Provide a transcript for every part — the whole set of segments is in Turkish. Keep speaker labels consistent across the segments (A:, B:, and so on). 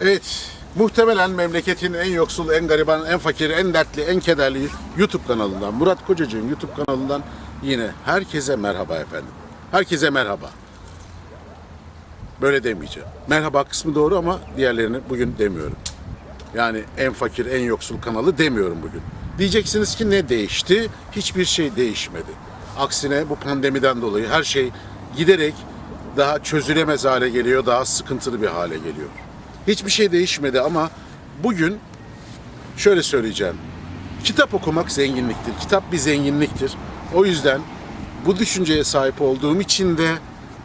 A: Evet, muhtemelen memleketin en yoksul, en gariban, en fakir, en dertli, en kederli YouTube kanalından, Murat Kocacık'ın YouTube kanalından yine herkese merhaba efendim. Herkese merhaba. Böyle demeyeceğim. Merhaba kısmı doğru ama diğerlerini bugün demiyorum. Yani en fakir, en yoksul kanalı demiyorum bugün. Diyeceksiniz ki ne değişti? Hiçbir şey değişmedi. Aksine bu pandemiden dolayı her şey giderek daha çözülemez hale geliyor, daha sıkıntılı bir hale geliyor. Hiçbir şey değişmedi ama bugün şöyle söyleyeceğim. Kitap okumak zenginliktir. Kitap bir zenginliktir. O yüzden bu düşünceye sahip olduğum için de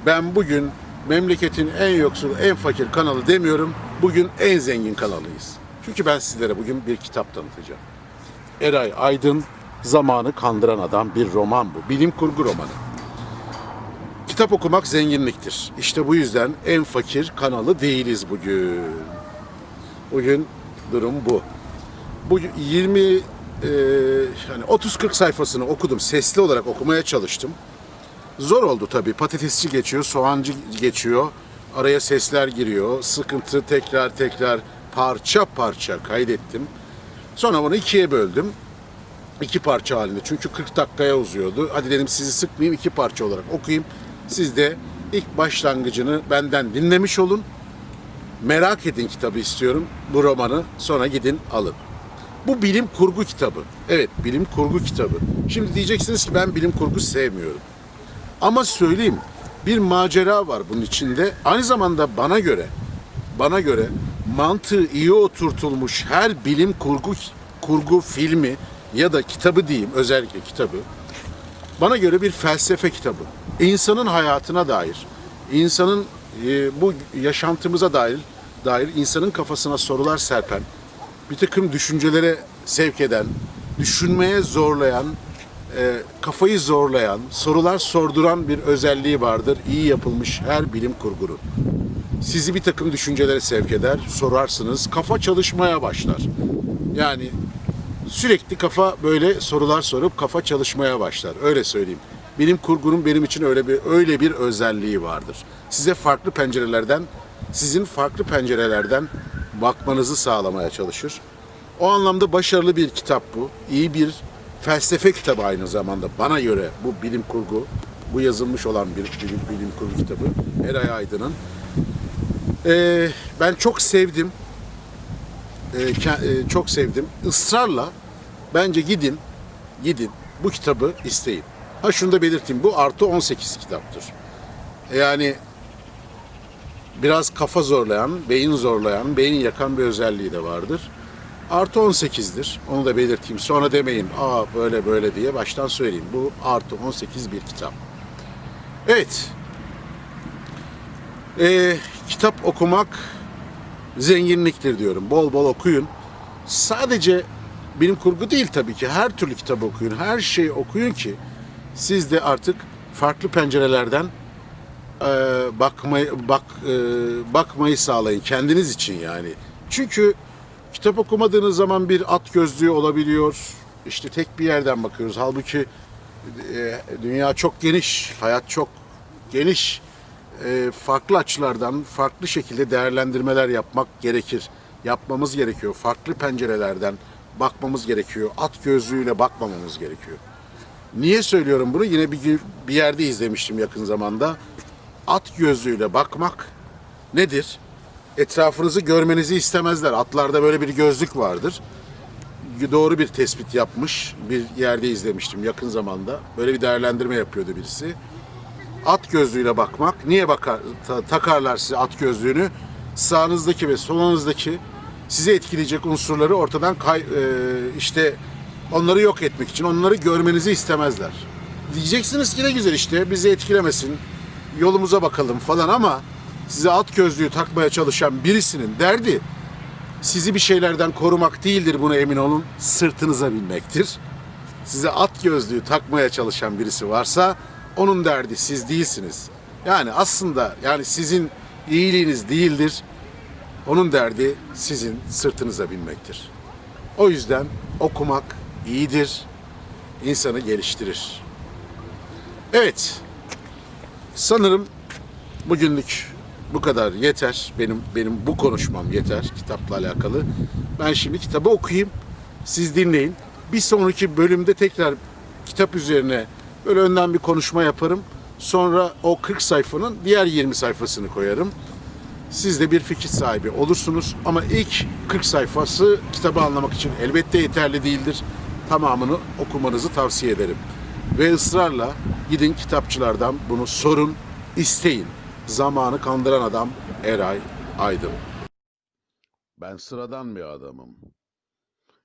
A: ben bugün memleketin en yoksul, en fakir kanalı demiyorum. Bugün en zengin kanalıyız. Çünkü ben sizlere bugün bir kitap tanıtacağım. Eray Aydın Zamanı Kandıran Adam bir roman bu. Bilim kurgu romanı. Kitap okumak zenginliktir. İşte bu yüzden en fakir kanalı değiliz bugün. Bugün durum bu. Bu 20 e, yani 30-40 sayfasını okudum. Sesli olarak okumaya çalıştım. Zor oldu tabii. Patatesçi geçiyor, soğancı geçiyor. Araya sesler giriyor. Sıkıntı tekrar tekrar parça parça kaydettim. Sonra bunu ikiye böldüm. İki parça halinde. Çünkü 40 dakikaya uzuyordu. Hadi dedim sizi sıkmayayım iki parça olarak okuyayım. Siz de ilk başlangıcını benden dinlemiş olun. Merak edin kitabı istiyorum. Bu romanı sonra gidin alın. Bu bilim kurgu kitabı. Evet bilim kurgu kitabı. Şimdi diyeceksiniz ki ben bilim kurgu sevmiyorum. Ama söyleyeyim bir macera var bunun içinde. Aynı zamanda bana göre bana göre mantığı iyi oturtulmuş her bilim kurgu kurgu filmi ya da kitabı diyeyim özellikle kitabı bana göre bir felsefe kitabı. İnsanın hayatına dair, insanın e, bu yaşantımıza dair, dair insanın kafasına sorular serpen, bir takım düşüncelere sevk eden, düşünmeye zorlayan, e, kafayı zorlayan, sorular sorduran bir özelliği vardır. İyi yapılmış her bilim kurgunun. Sizi bir takım düşüncelere sevk eder, sorarsınız, kafa çalışmaya başlar. Yani sürekli kafa böyle sorular sorup kafa çalışmaya başlar. Öyle söyleyeyim. Bilim kurgunun benim için öyle bir öyle bir özelliği vardır. Size farklı pencerelerden, sizin farklı pencerelerden bakmanızı sağlamaya çalışır. O anlamda başarılı bir kitap bu. İyi bir felsefe kitabı aynı zamanda bana göre bu bilim kurgu, bu yazılmış olan bir bilim, bilim kurgu kitabı Eray Aydın'ın. Ee, ben çok sevdim e, ke- e, çok sevdim. Israrla bence gidin, gidin bu kitabı isteyin. Ha şunu da belirteyim, bu artı 18 kitaptır. Yani biraz kafa zorlayan, beyin zorlayan, beyin yakan bir özelliği de vardır. Artı 18'dir. Onu da belirteyim. Sonra demeyin, aa böyle böyle diye baştan söyleyeyim. Bu artı 18 bir kitap. Evet. Ee, kitap okumak zenginliktir diyorum. Bol bol okuyun. Sadece bilim kurgu değil tabii ki. Her türlü kitap okuyun. Her şeyi okuyun ki siz de artık farklı pencerelerden e, bakmayı bak e, bakmayı sağlayın kendiniz için yani. Çünkü kitap okumadığınız zaman bir at gözlüğü olabiliyor. İşte tek bir yerden bakıyoruz. Halbuki e, dünya çok geniş, hayat çok geniş e, farklı açılardan farklı şekilde değerlendirmeler yapmak gerekir. Yapmamız gerekiyor. Farklı pencerelerden bakmamız gerekiyor. At gözlüğüyle bakmamamız gerekiyor. Niye söylüyorum bunu? Yine bir, bir yerde izlemiştim yakın zamanda. At gözlüğüyle bakmak nedir? Etrafınızı görmenizi istemezler. Atlarda böyle bir gözlük vardır. Doğru bir tespit yapmış. Bir yerde izlemiştim yakın zamanda. Böyle bir değerlendirme yapıyordu birisi at gözlüğüyle bakmak. Niye bakar ta- takarlar size at gözlüğünü? Sağınızdaki ve solunuzdaki sizi etkileyecek unsurları ortadan kay, e, işte onları yok etmek için onları görmenizi istemezler. Diyeceksiniz ki ne güzel işte bizi etkilemesin. Yolumuza bakalım falan ama size at gözlüğü takmaya çalışan birisinin derdi sizi bir şeylerden korumak değildir buna emin olun. Sırtınıza binmektir size at gözlüğü takmaya çalışan birisi varsa onun derdi siz değilsiniz. Yani aslında yani sizin iyiliğiniz değildir. Onun derdi sizin sırtınıza binmektir. O yüzden okumak iyidir. insanı geliştirir. Evet. Sanırım bugünlük Bu kadar yeter. Benim benim bu konuşmam yeter kitapla alakalı. Ben şimdi kitabı okuyayım. Siz dinleyin. Bir sonraki bölümde tekrar kitap üzerine böyle önden bir konuşma yaparım. Sonra o 40 sayfanın diğer 20 sayfasını koyarım. Siz de bir fikir sahibi olursunuz. Ama ilk 40 sayfası kitabı anlamak için elbette yeterli değildir. Tamamını okumanızı tavsiye ederim. Ve ısrarla gidin kitapçılardan bunu sorun, isteyin. Zamanı kandıran adam Eray Aydın. Ben sıradan bir adamım.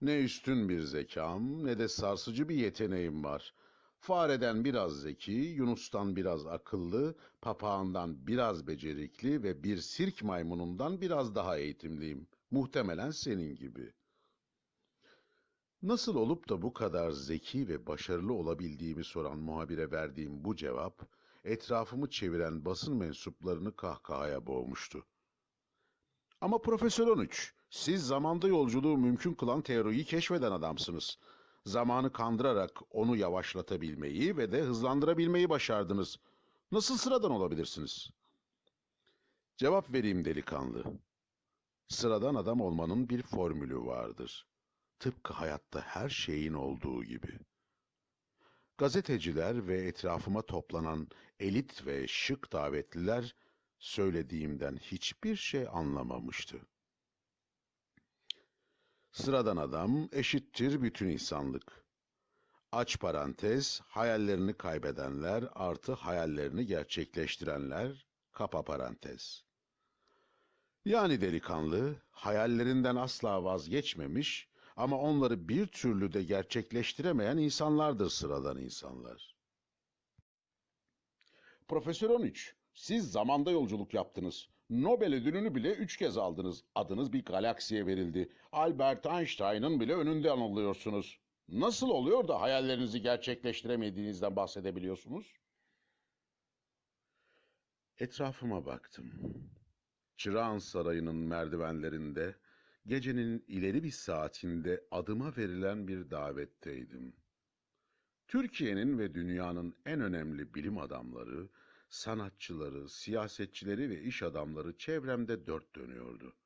A: Ne üstün bir zekam ne de sarsıcı bir yeteneğim var. Fareden biraz zeki, Yunus'tan biraz akıllı, papağandan biraz becerikli ve bir sirk maymunundan biraz daha eğitimliyim. Muhtemelen senin gibi. Nasıl olup da bu kadar zeki ve başarılı olabildiğimi soran muhabire verdiğim bu cevap, etrafımı çeviren basın mensuplarını kahkahaya boğmuştu. Ama Profesör 13, siz zamanda yolculuğu mümkün kılan teoriyi keşfeden adamsınız. Zamanı kandırarak onu yavaşlatabilmeyi ve de hızlandırabilmeyi başardınız. Nasıl sıradan olabilirsiniz? Cevap vereyim delikanlı. Sıradan adam olmanın bir formülü vardır. Tıpkı hayatta her şeyin olduğu gibi. Gazeteciler ve etrafıma toplanan elit ve şık davetliler söylediğimden hiçbir şey anlamamıştı. Sıradan adam eşittir bütün insanlık. Aç parantez, hayallerini kaybedenler artı hayallerini gerçekleştirenler, kapa parantez. Yani delikanlı, hayallerinden asla vazgeçmemiş ama onları bir türlü de gerçekleştiremeyen insanlardır sıradan insanlar. Profesör 13, siz zamanda yolculuk yaptınız. Nobel ödülünü bile üç kez aldınız. Adınız bir galaksiye verildi. Albert Einstein'ın bile önünde anılıyorsunuz. Nasıl oluyor da hayallerinizi gerçekleştiremediğinizden bahsedebiliyorsunuz? Etrafıma baktım. Çırağan Sarayı'nın merdivenlerinde, gecenin ileri bir saatinde adıma verilen bir davetteydim. Türkiye'nin ve dünyanın en önemli bilim adamları, sanatçıları, siyasetçileri ve iş adamları çevremde dört dönüyordu.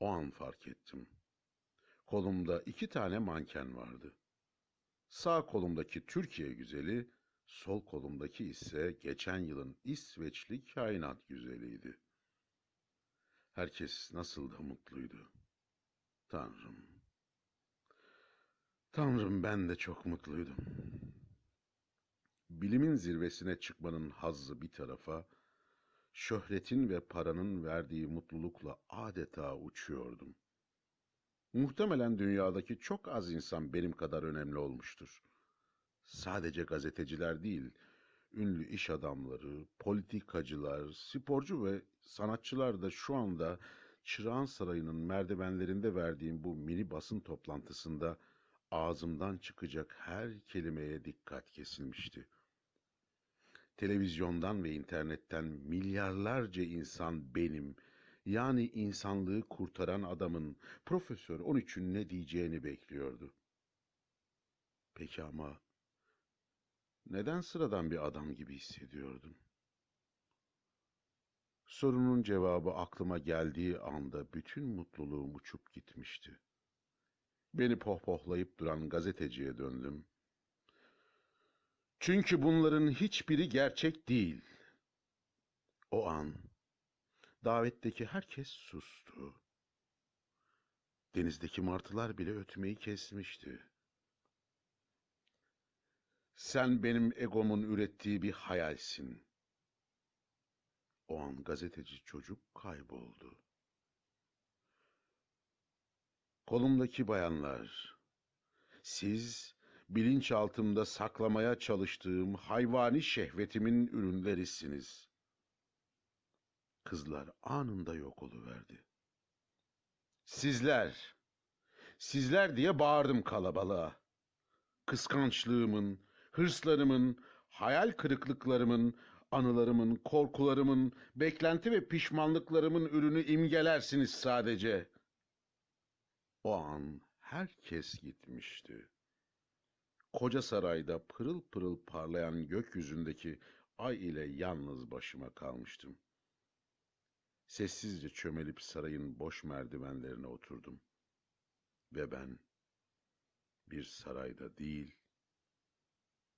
A: O an fark ettim. Kolumda iki tane manken vardı. Sağ kolumdaki Türkiye güzeli, sol kolumdaki ise geçen yılın İsveçli kainat güzeliydi. Herkes nasıl da mutluydu. Tanrım. Tanrım ben de çok mutluydum. Bilimin zirvesine çıkmanın hazzı bir tarafa, şöhretin ve paranın verdiği mutlulukla adeta uçuyordum. Muhtemelen dünyadaki çok az insan benim kadar önemli olmuştur. Sadece gazeteciler değil, ünlü iş adamları, politikacılar, sporcu ve sanatçılar da şu anda Çırağan Sarayı'nın merdivenlerinde verdiğim bu mini basın toplantısında ağzımdan çıkacak her kelimeye dikkat kesilmişti. Televizyondan ve internetten milyarlarca insan benim, yani insanlığı kurtaran adamın Profesör 13'ün ne diyeceğini bekliyordu. Peki ama neden sıradan bir adam gibi hissediyordum? Sorunun cevabı aklıma geldiği anda bütün mutluluğum uçup gitmişti. Beni pohpohlayıp duran gazeteciye döndüm. Çünkü bunların hiçbiri gerçek değil. O an davetteki herkes sustu. Denizdeki martılar bile ötmeyi kesmişti. Sen benim egomun ürettiği bir hayalsin. O an gazeteci çocuk kayboldu. Kolumdaki bayanlar, siz bilinçaltımda saklamaya çalıştığım hayvani şehvetimin ürünlerisiniz. Kızlar anında yok oluverdi. Sizler, sizler diye bağırdım kalabalığa. Kıskançlığımın, hırslarımın, hayal kırıklıklarımın, anılarımın, korkularımın, beklenti ve pişmanlıklarımın ürünü imgelersiniz sadece. O an herkes gitmişti. Koca sarayda pırıl pırıl parlayan gökyüzündeki ay ile yalnız başıma kalmıştım. Sessizce çömelip sarayın boş merdivenlerine oturdum. Ve ben bir sarayda değil,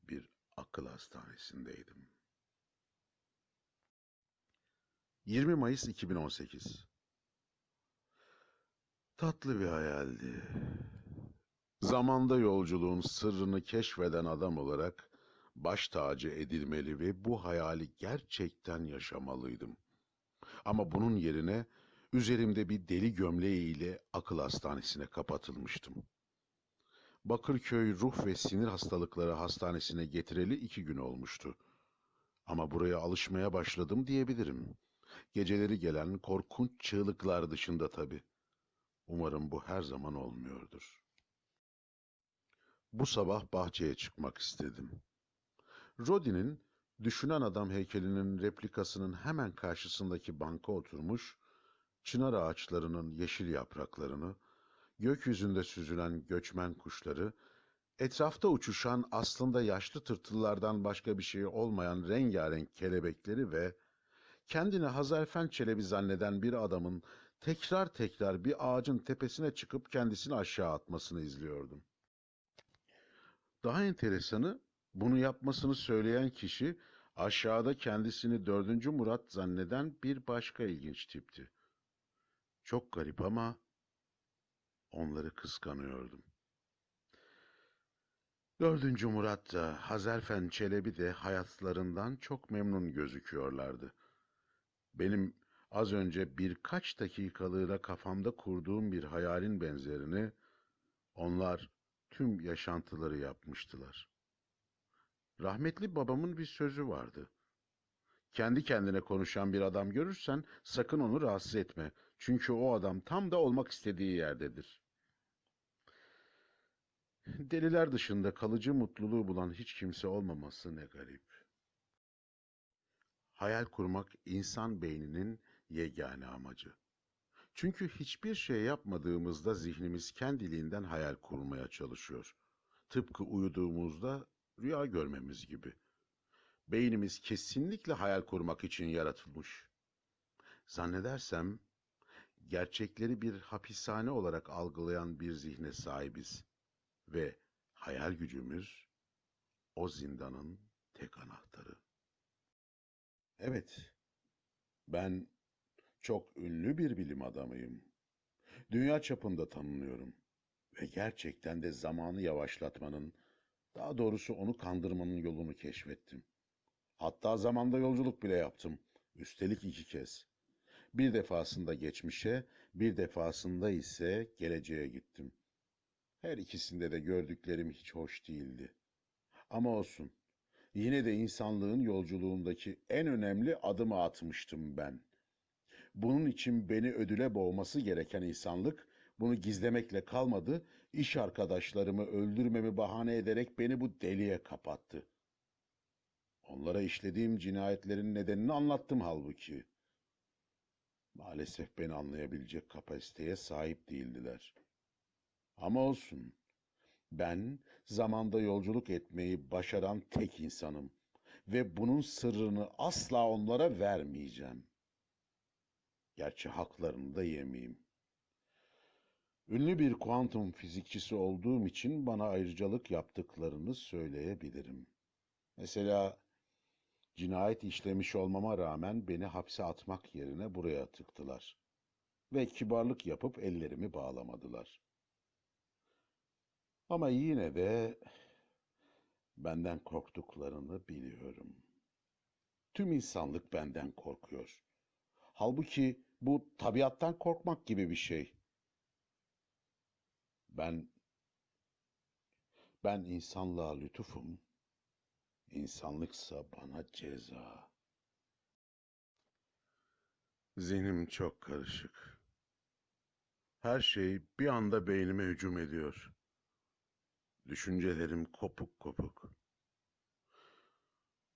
A: bir akıl hastanesindeydim. 20 Mayıs 2018 Tatlı bir hayaldi. Zamanda yolculuğun sırrını keşfeden adam olarak baş tacı edilmeli ve bu hayali gerçekten yaşamalıydım. Ama bunun yerine üzerimde bir deli gömleğiyle akıl hastanesine kapatılmıştım. Bakırköy Ruh ve Sinir Hastalıkları Hastanesi'ne getireli iki gün olmuştu. Ama buraya alışmaya başladım diyebilirim. Geceleri gelen korkunç çığlıklar dışında tabii. Umarım bu her zaman olmuyordur. Bu sabah bahçeye çıkmak istedim. Rodin'in düşünen adam heykelinin replikasının hemen karşısındaki banka oturmuş, çınar ağaçlarının yeşil yapraklarını, gökyüzünde süzülen göçmen kuşları, etrafta uçuşan aslında yaşlı tırtıllardan başka bir şey olmayan rengarenk kelebekleri ve kendini Hazarfen Çelebi zanneden bir adamın tekrar tekrar bir ağacın tepesine çıkıp kendisini aşağı atmasını izliyordum. Daha enteresanı bunu yapmasını söyleyen kişi aşağıda kendisini dördüncü Murat zanneden bir başka ilginç tipti. Çok garip ama onları kıskanıyordum. Dördüncü Murat da Hazarfen Çelebi de hayatlarından çok memnun gözüküyorlardı. Benim az önce birkaç dakikalığına kafamda kurduğum bir hayalin benzerini onlar tüm yaşantıları yapmıştılar. Rahmetli babamın bir sözü vardı. Kendi kendine konuşan bir adam görürsen sakın onu rahatsız etme. Çünkü o adam tam da olmak istediği yerdedir. Deliler dışında kalıcı mutluluğu bulan hiç kimse olmaması ne garip. Hayal kurmak insan beyninin yegane amacı. Çünkü hiçbir şey yapmadığımızda zihnimiz kendiliğinden hayal kurmaya çalışıyor. Tıpkı uyuduğumuzda rüya görmemiz gibi. Beynimiz kesinlikle hayal kurmak için yaratılmış. Zannedersem gerçekleri bir hapishane olarak algılayan bir zihne sahibiz ve hayal gücümüz o zindanın tek anahtarı. Evet, ben çok ünlü bir bilim adamıyım. Dünya çapında tanınıyorum ve gerçekten de zamanı yavaşlatmanın, daha doğrusu onu kandırmanın yolunu keşfettim. Hatta zamanda yolculuk bile yaptım. Üstelik iki kez. Bir defasında geçmişe, bir defasında ise geleceğe gittim. Her ikisinde de gördüklerim hiç hoş değildi. Ama olsun. Yine de insanlığın yolculuğundaki en önemli adımı atmıştım ben. Bunun için beni ödüle boğması gereken insanlık bunu gizlemekle kalmadı, iş arkadaşlarımı öldürmemi bahane ederek beni bu deliğe kapattı. Onlara işlediğim cinayetlerin nedenini anlattım halbuki. Maalesef beni anlayabilecek kapasiteye sahip değildiler. Ama olsun. Ben zamanda yolculuk etmeyi başaran tek insanım ve bunun sırrını asla onlara vermeyeceğim. Gerçi haklarını da yemeyeyim. Ünlü bir kuantum fizikçisi olduğum için bana ayrıcalık yaptıklarını söyleyebilirim. Mesela cinayet işlemiş olmama rağmen beni hapse atmak yerine buraya tıktılar. Ve kibarlık yapıp ellerimi bağlamadılar. Ama yine de benden korktuklarını biliyorum. Tüm insanlık benden korkuyor. Halbuki bu tabiattan korkmak gibi bir şey. Ben ben insanlığa lütufum, insanlıksa bana ceza. Zihnim çok karışık. Her şey bir anda beynime hücum ediyor. Düşüncelerim kopuk kopuk.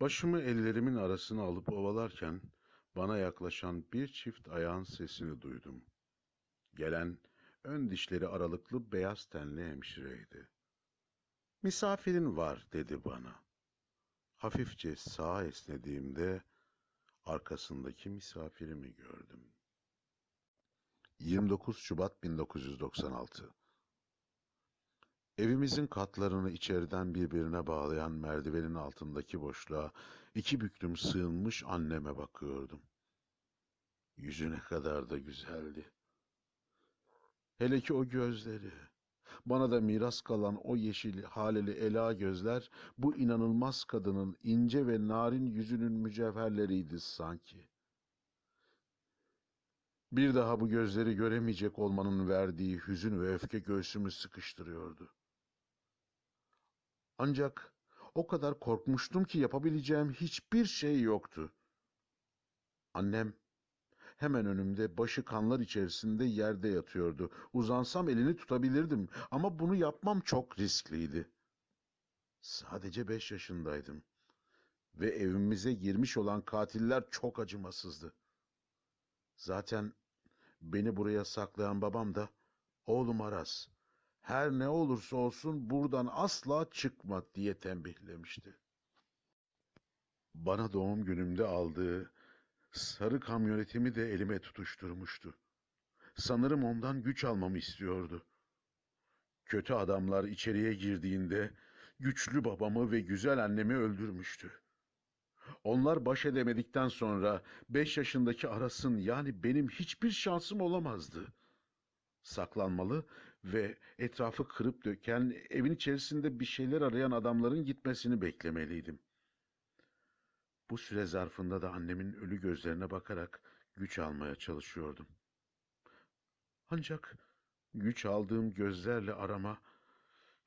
A: Başımı ellerimin arasına alıp ovalarken bana yaklaşan bir çift ayağın sesini duydum. Gelen ön dişleri aralıklı beyaz tenli hemşireydi. Misafirin var dedi bana. Hafifçe sağa esnediğimde arkasındaki misafirimi gördüm. 29 Şubat 1996 Evimizin katlarını içeriden birbirine bağlayan merdivenin altındaki boşluğa iki büklüm sığınmış anneme bakıyordum. Yüzü ne kadar da güzeldi. Hele ki o gözleri. Bana da miras kalan o yeşil haleli ela gözler bu inanılmaz kadının ince ve narin yüzünün mücevherleriydi sanki. Bir daha bu gözleri göremeyecek olmanın verdiği hüzün ve öfke göğsümü sıkıştırıyordu. Ancak o kadar korkmuştum ki yapabileceğim hiçbir şey yoktu. Annem hemen önümde başı kanlar içerisinde yerde yatıyordu. Uzansam elini tutabilirdim ama bunu yapmam çok riskliydi. Sadece beş yaşındaydım ve evimize girmiş olan katiller çok acımasızdı. Zaten beni buraya saklayan babam da oğlum Aras her ne olursa olsun buradan asla çıkma diye tembihlemişti. Bana doğum günümde aldığı sarı kamyonetimi de elime tutuşturmuştu. Sanırım ondan güç almamı istiyordu. Kötü adamlar içeriye girdiğinde güçlü babamı ve güzel annemi öldürmüştü. Onlar baş edemedikten sonra beş yaşındaki Aras'ın yani benim hiçbir şansım olamazdı. Saklanmalı ve etrafı kırıp döken, evin içerisinde bir şeyler arayan adamların gitmesini beklemeliydim. Bu süre zarfında da annemin ölü gözlerine bakarak güç almaya çalışıyordum. Ancak güç aldığım gözlerle arama,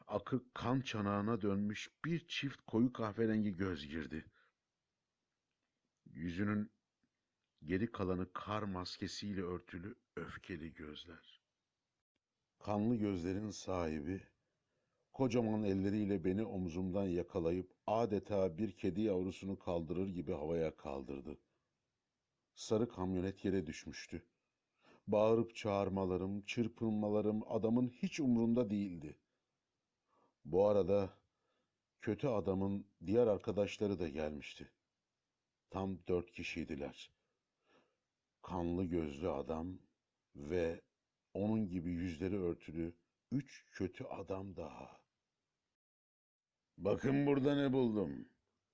A: akı kan çanağına dönmüş bir çift koyu kahverengi göz girdi. Yüzünün geri kalanı kar maskesiyle örtülü öfkeli gözler. Kanlı gözlerin sahibi, kocaman elleriyle beni omzumdan yakalayıp adeta bir kedi yavrusunu kaldırır gibi havaya kaldırdı. Sarı kamyonet yere düşmüştü. Bağırıp çağırmalarım, çırpınmalarım adamın hiç umrunda değildi. Bu arada kötü adamın diğer arkadaşları da gelmişti. Tam dört kişiydiler. Kanlı gözlü adam ve onun gibi yüzleri örtülü üç kötü adam daha. Bakın burada ne buldum.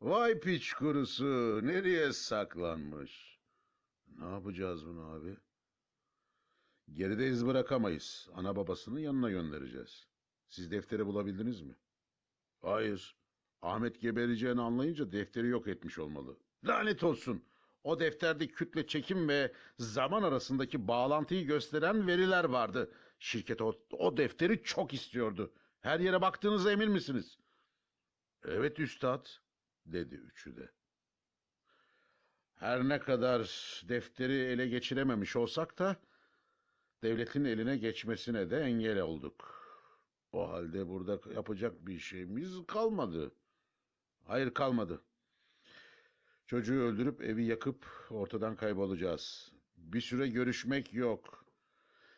A: Vay piç kurusu, nereye saklanmış? Ne yapacağız bunu abi? Geride iz bırakamayız. Ana babasının yanına göndereceğiz. Siz defteri bulabildiniz mi? Hayır. Ahmet gebereceğini anlayınca defteri yok etmiş olmalı. Lanet olsun. O defterde kütle çekim ve zaman arasındaki bağlantıyı gösteren veriler vardı. Şirket o, o defteri çok istiyordu. Her yere baktığınıza emin misiniz? Evet üstad, dedi üçü de. Her ne kadar defteri ele geçirememiş olsak da devletin eline geçmesine de engel olduk. O halde burada yapacak bir şeyimiz kalmadı. Hayır kalmadı. Çocuğu öldürüp evi yakıp ortadan kaybolacağız. Bir süre görüşmek yok.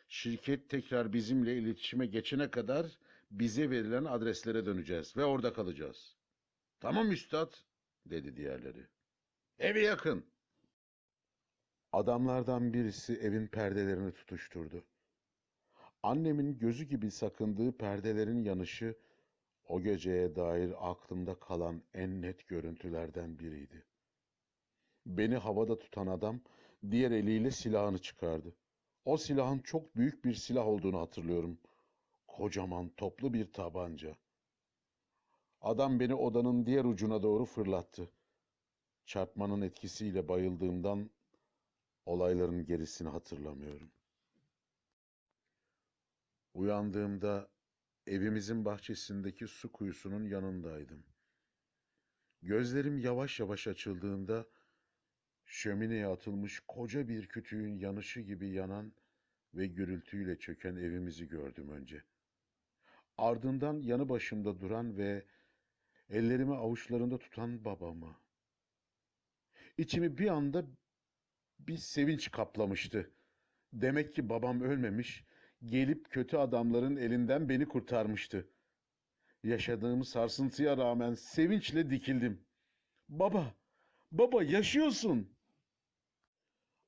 A: Şirket tekrar bizimle iletişime geçene kadar bize verilen adreslere döneceğiz ve orada kalacağız. Tamam üstad, dedi diğerleri. Evi yakın. Adamlardan birisi evin perdelerini tutuşturdu. Annemin gözü gibi sakındığı perdelerin yanışı o geceye dair aklımda kalan en net görüntülerden biriydi. Beni havada tutan adam diğer eliyle silahını çıkardı. O silahın çok büyük bir silah olduğunu hatırlıyorum. Kocaman toplu bir tabanca. Adam beni odanın diğer ucuna doğru fırlattı. Çarpmanın etkisiyle bayıldığımdan olayların gerisini hatırlamıyorum. Uyandığımda evimizin bahçesindeki su kuyusunun yanındaydım. Gözlerim yavaş yavaş açıldığında şömineye atılmış koca bir kütüğün yanışı gibi yanan ve gürültüyle çöken evimizi gördüm önce. Ardından yanı başımda duran ve ellerimi avuçlarında tutan babamı. İçimi bir anda bir sevinç kaplamıştı. Demek ki babam ölmemiş, gelip kötü adamların elinden beni kurtarmıştı. Yaşadığım sarsıntıya rağmen sevinçle dikildim. Baba, baba yaşıyorsun.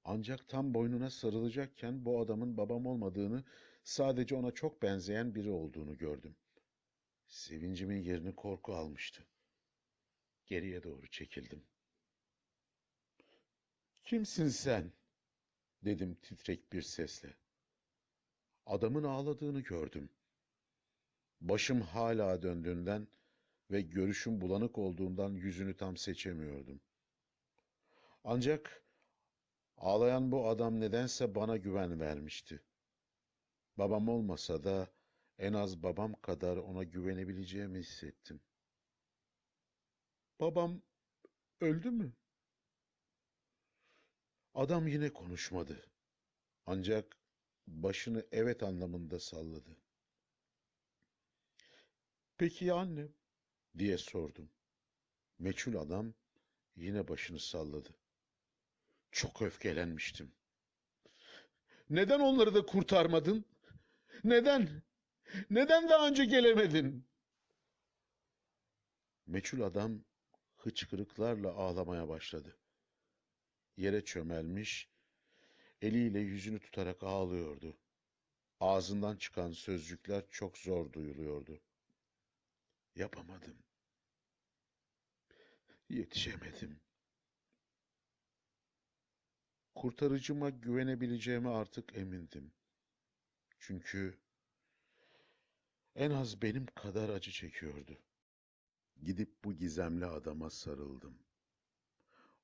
A: Ancak tam boynuna sarılacakken bu adamın babam olmadığını, sadece ona çok benzeyen biri olduğunu gördüm. Sevincimin yerini korku almıştı. Geriye doğru çekildim. Kimsin sen? dedim titrek bir sesle. Adamın ağladığını gördüm. Başım hala döndüğünden ve görüşüm bulanık olduğundan yüzünü tam seçemiyordum. Ancak ağlayan bu adam nedense bana güven vermişti. Babam olmasa da en az babam kadar ona güvenebileceğimi hissettim. Babam öldü mü? Adam yine konuşmadı. Ancak başını evet anlamında salladı. Peki ya annem? diye sordum. Meçhul adam yine başını salladı. Çok öfkelenmiştim. Neden onları da kurtarmadın? Neden? Neden daha önce gelemedin? Meçhul adam hıçkırıklarla ağlamaya başladı. Yere çömelmiş, eliyle yüzünü tutarak ağlıyordu. Ağzından çıkan sözcükler çok zor duyuluyordu. Yapamadım. Yetişemedim. Kurtarıcıma güvenebileceğime artık emindim. Çünkü en az benim kadar acı çekiyordu. Gidip bu gizemli adama sarıldım.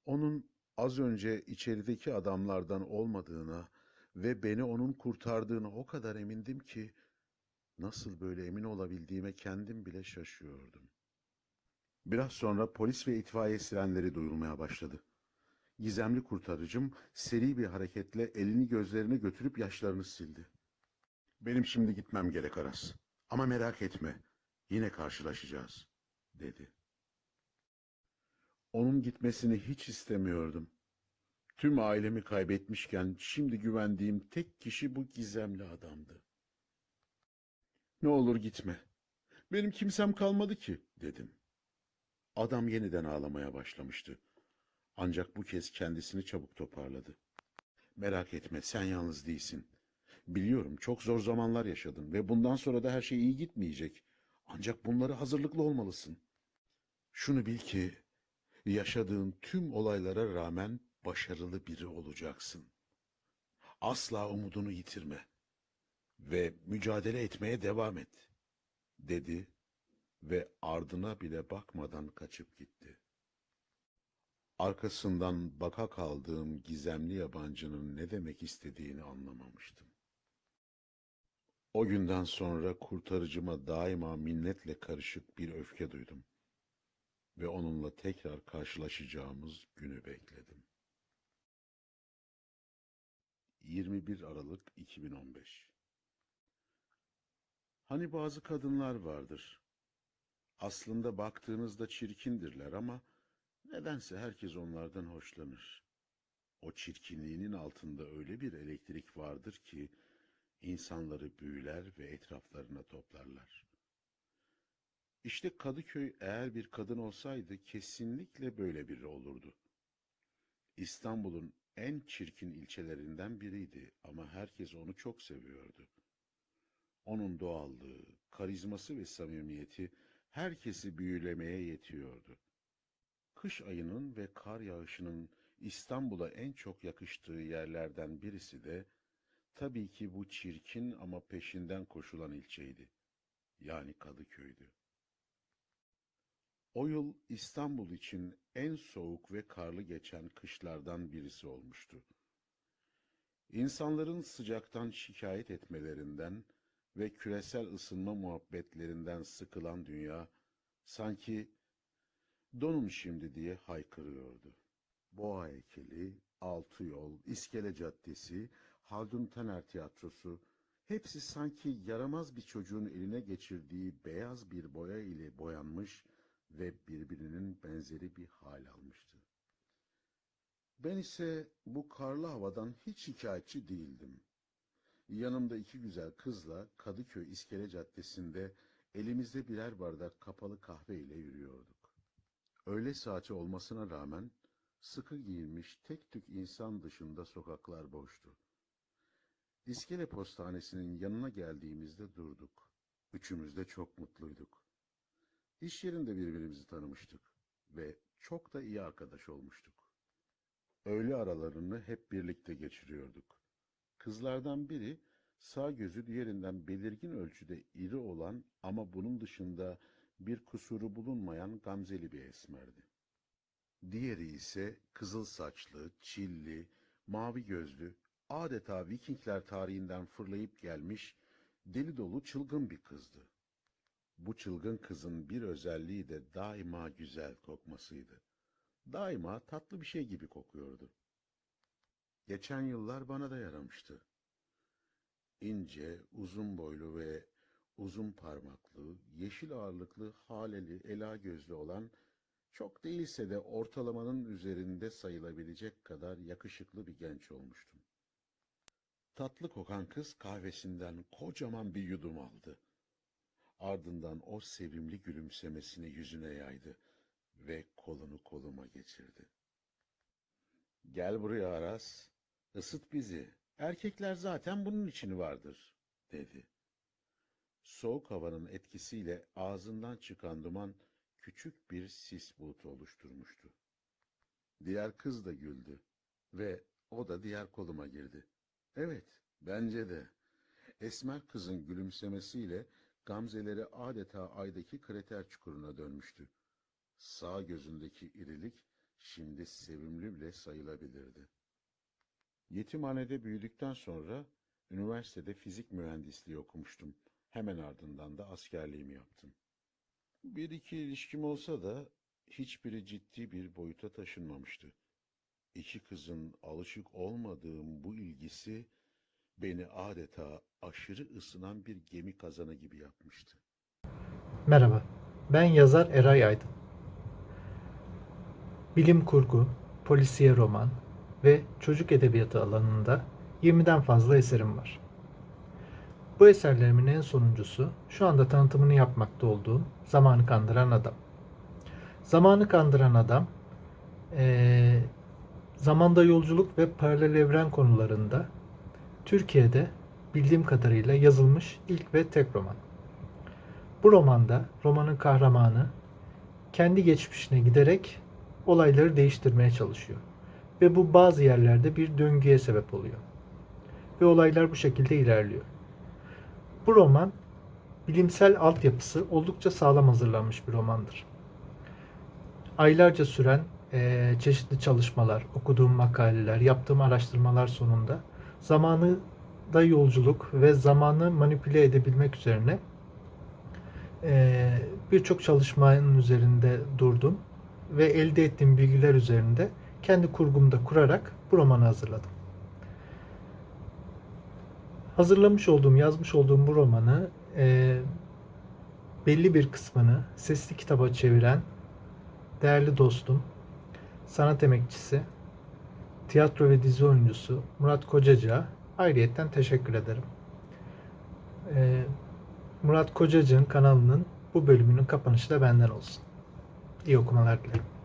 A: Onun az önce içerideki adamlardan olmadığına ve beni onun kurtardığına o kadar emindim ki nasıl böyle emin olabildiğime kendim bile şaşıyordum. Biraz sonra polis ve itfaiye sirenleri duyulmaya başladı. Gizemli kurtarıcım seri bir hareketle elini gözlerine götürüp yaşlarını sildi. Benim şimdi gitmem gerek Aras. Ama merak etme, yine karşılaşacağız, dedi. Onun gitmesini hiç istemiyordum. Tüm ailemi kaybetmişken şimdi güvendiğim tek kişi bu gizemli adamdı. Ne olur gitme. Benim kimsem kalmadı ki, dedim. Adam yeniden ağlamaya başlamıştı. Ancak bu kez kendisini çabuk toparladı. Merak etme, sen yalnız değilsin. Biliyorum çok zor zamanlar yaşadın ve bundan sonra da her şey iyi gitmeyecek. Ancak bunları hazırlıklı olmalısın. Şunu bil ki yaşadığın tüm olaylara rağmen başarılı biri olacaksın. Asla umudunu yitirme ve mücadele etmeye devam et, dedi ve ardına bile bakmadan kaçıp gitti. Arkasından baka kaldığım gizemli yabancının ne demek istediğini anlamamıştım. O günden sonra kurtarıcıma daima minnetle karışık bir öfke duydum ve onunla tekrar karşılaşacağımız günü bekledim. 21 Aralık 2015 Hani bazı kadınlar vardır. Aslında baktığınızda çirkindirler ama nedense herkes onlardan hoşlanır. O çirkinliğinin altında öyle bir elektrik vardır ki insanları büyüler ve etraflarına toplarlar. İşte Kadıköy eğer bir kadın olsaydı kesinlikle böyle biri olurdu. İstanbul'un en çirkin ilçelerinden biriydi ama herkes onu çok seviyordu. Onun doğallığı, karizması ve samimiyeti herkesi büyülemeye yetiyordu. Kış ayının ve kar yağışının İstanbul'a en çok yakıştığı yerlerden birisi de tabii ki bu çirkin ama peşinden koşulan ilçeydi. Yani Kadıköy'dü. O yıl İstanbul için en soğuk ve karlı geçen kışlardan birisi olmuştu. İnsanların sıcaktan şikayet etmelerinden ve küresel ısınma muhabbetlerinden sıkılan dünya sanki donun şimdi diye haykırıyordu. Boğa heykeli, Altı Yol, İskele Caddesi, Haldun Taner Tiyatrosu hepsi sanki yaramaz bir çocuğun eline geçirdiği beyaz bir boya ile boyanmış ve birbirinin benzeri bir hal almıştı. Ben ise bu karlı havadan hiç şikayetçi değildim. Yanımda iki güzel kızla Kadıköy İskele Caddesi'nde elimizde birer bardak kapalı kahve ile yürüyorduk. Öğle saati olmasına rağmen Sıkı giyinmiş tek tük insan dışında sokaklar boştu. İskele postanesinin yanına geldiğimizde durduk. Üçümüz de çok mutluyduk. İş yerinde birbirimizi tanımıştık ve çok da iyi arkadaş olmuştuk. Öğle aralarını hep birlikte geçiriyorduk. Kızlardan biri sağ gözü diğerinden belirgin ölçüde iri olan ama bunun dışında bir kusuru bulunmayan gamzeli bir esmerdi. Diğeri ise kızıl saçlı, çilli, mavi gözlü, adeta Vikingler tarihinden fırlayıp gelmiş, deli dolu çılgın bir kızdı. Bu çılgın kızın bir özelliği de daima güzel kokmasıydı. Daima tatlı bir şey gibi kokuyordu. Geçen yıllar bana da yaramıştı. İnce, uzun boylu ve uzun parmaklı, yeşil ağırlıklı, haleli, ela gözlü olan, çok değilse de ortalamanın üzerinde sayılabilecek kadar yakışıklı bir genç olmuştum. Tatlı kokan kız kahvesinden kocaman bir yudum aldı. Ardından o sevimli gülümsemesini yüzüne yaydı ve kolunu koluma geçirdi. Gel buraya Aras, ısıt bizi. Erkekler zaten bunun için vardır, dedi. Soğuk havanın etkisiyle ağzından çıkan duman küçük bir sis bulutu oluşturmuştu. Diğer kız da güldü ve o da diğer koluma girdi. Evet, bence de. Esmer kızın gülümsemesiyle gamzeleri adeta aydaki krater çukuruna dönmüştü. Sağ gözündeki irilik şimdi sevimli bile sayılabilirdi. Yetimhanede büyüdükten sonra üniversitede fizik mühendisliği okumuştum. Hemen ardından da askerliğimi yaptım. Bir iki ilişkim olsa da hiçbiri ciddi bir boyuta taşınmamıştı. İki kızın alışık olmadığım bu ilgisi beni adeta aşırı ısınan bir gemi kazanı gibi yapmıştı.
B: Merhaba, ben yazar Eray Aydın. Bilim kurgu, polisiye roman ve çocuk edebiyatı alanında 20'den fazla eserim var. Bu eserlerimin en sonuncusu şu anda tanıtımını yapmakta olduğum Zamanı Kandıran Adam. Zamanı Kandıran Adam, eee, zamanda yolculuk ve paralel evren konularında Türkiye'de bildiğim kadarıyla yazılmış ilk ve tek roman. Bu romanda romanın kahramanı kendi geçmişine giderek olayları değiştirmeye çalışıyor. Ve bu bazı yerlerde bir döngüye sebep oluyor. Ve olaylar bu şekilde ilerliyor. Bu roman bilimsel altyapısı oldukça sağlam hazırlanmış bir romandır. Aylarca süren eee, çeşitli çalışmalar, okuduğum makaleler, yaptığım araştırmalar sonunda zamanı da yolculuk ve zamanı manipüle edebilmek üzerine eee, birçok çalışmanın üzerinde durdum ve elde ettiğim bilgiler üzerinde kendi kurgumda kurarak bu romanı hazırladım. Hazırlamış olduğum, yazmış olduğum bu romanı eee, belli bir kısmını sesli kitaba çeviren değerli dostum, sanat emekçisi, tiyatro ve dizi oyuncusu Murat Kocacık'a ayrıyetten teşekkür ederim. Eee, Murat Kocacık'ın kanalının bu bölümünün kapanışı da benden olsun. İyi okumalar dilerim.